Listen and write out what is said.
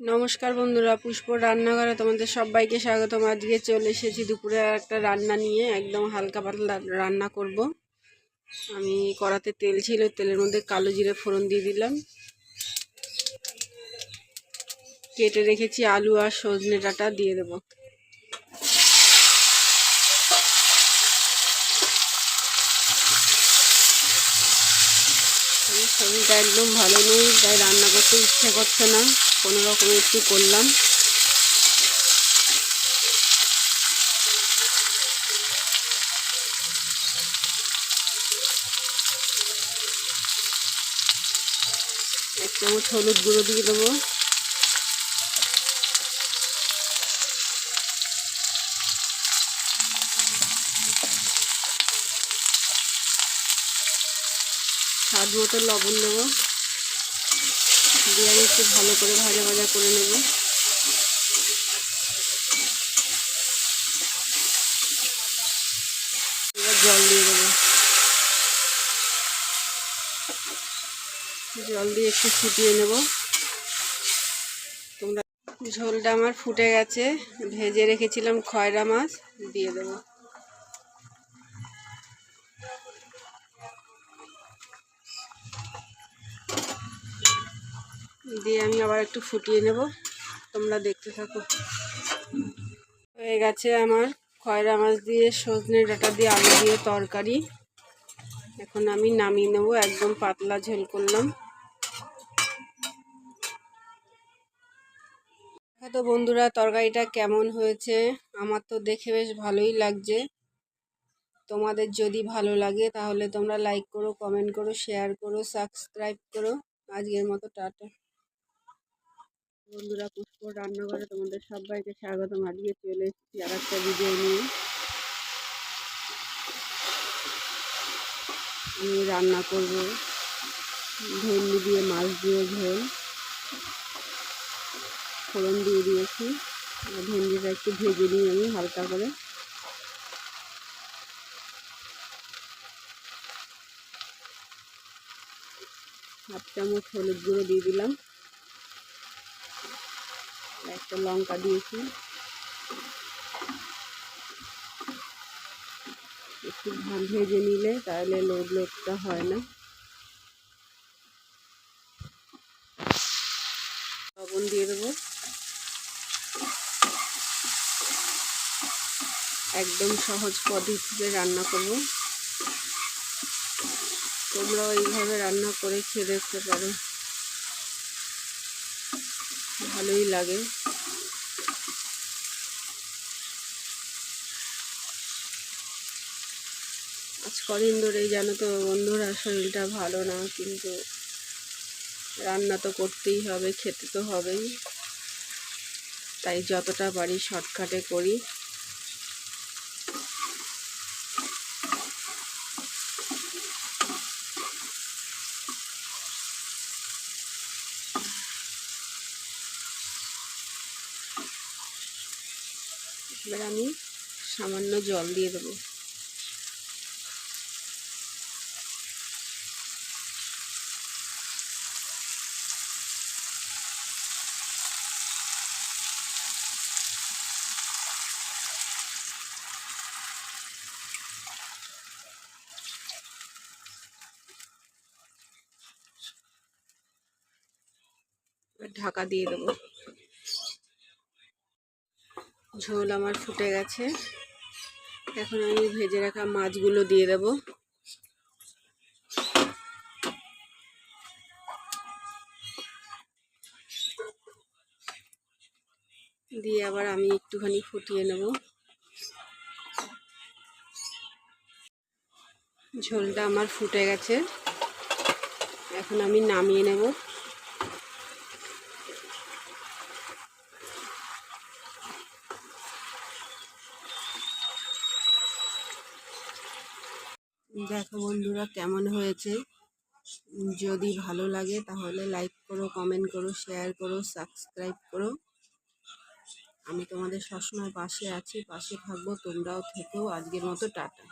নমস্কার বন্ধুরা, পুষ্প রান্নাঘরে তোমাদের সবাইকে স্বাগতম আজকে চলে এসেছি দুপুরে একটা রান্না নিয়ে, একদম হালকা পাতলা রান্না করব। আমি কড়াতে তেল ছিল, তেলের মধ্যে কালো জিরে ফোড়ন দিয়ে দিলাম। কেটে রেখেছি আলু আর সজনে ডাটা দিয়ে দেবো। শরীরটা একদম ভালো নেই তাই রান্না করতে ইচ্ছে করছে না। কোনো রকম একটু করলাম। এক চামচ হলুদ গুঁড়ো দিয়ে দেবো। স্বাদ মতো লবণ দেবো। দিয়ে একটু ভালো করে ভাজা ভাজা করে নেব। জল দিয়ে দেবো। জল দিয়ে একটু ফুটিয়ে নেব। তোমরা ঝোলটা আমার ফুটে গেছে। ভেজে রেখেছিলাম খয়রা মাছ, দিয়ে দেবো। দিয়ে আমি আবার একটু ফুটিয়ে নেব। তোমরা দেখতে থাকো। হয়ে গেছে আমার খয়রা মাছ দিয়ে সজনে ডাটা দিয়ে আলু দিয়ে তরকারি। এখন আমি নামিয়ে নেব, একদম পাতলা ঝোল করলাম। তো বন্ধুরা, তরকারিটা কেমন হয়েছে? আমার তো দেখে বেশ ভালোই লাগছে। তোমাদের যদি ভালো লাগে, তাহলে তোমরা লাইক করো কমেন্ট করো শেয়ার করো সাবস্ক্রাইব করো। আজকের মতো টাটা। বন্ধুরা পুষ্প রান্নাঘরে তোমাদের সবাইকে স্বাগত আজকে চলে এসেছি আর একটা ভিডিও নিয়ে। আমি রান্না করব ভেন্ডি দিয়ে, মাছ দিয়ে ঝোল। ফোড়ন দিয়ে দিয়েছি। ভেন্ডিটা একটু ভেজে নিই আমি হালকা করে। হাফ চামচ হলুদ গুঁড়ো দিয়ে দিলাম। একটা লঙ্কা দিয়েছি। একটু ভেজে নিলে তাহলে লোদ লোদটা হয় না। লবণ দিয়ে দেবো। একদম সহজ পদ্ধতিতে রান্না করব। তোমরাও এইভাবে রান্না করে খেয়ে দেখতে পারো। ভালোই লাগে। আজ কদিন ধরেই জানো তো বন্ধুরা, শরীরটা ভালো না, কিন্তু রান্না তো করতেই হবে, খেতে তো হবেই। তাই যতটা পারি শর্টকাটে করি। এবার আমি সামান্য জল দিয়ে দেবো। ঢাকা দিয়ে দেবো। ঝোল আমার ফুটে গেছে। এখন আমি ভেজে রাখা মাছগুলো দিয়ে দেব। দিয়ে আবার আমি একটুখানি ফুটিয়ে নেব। ঝোলটা আমার ফুটে গেছে। এখন আমি নামিয়ে নেব। দেখো বন্ধুরা কেমন হয়েছে? যদি ভালো লাগে তাহলে লাইক করো কমেন্ট করো শেয়ার করো সাবস্ক্রাইব করো। আমি তোমাদের সবসময় পাশে আছি, পাশে থাকব, তোমরাও থেকেও আজকের মতো টাটা।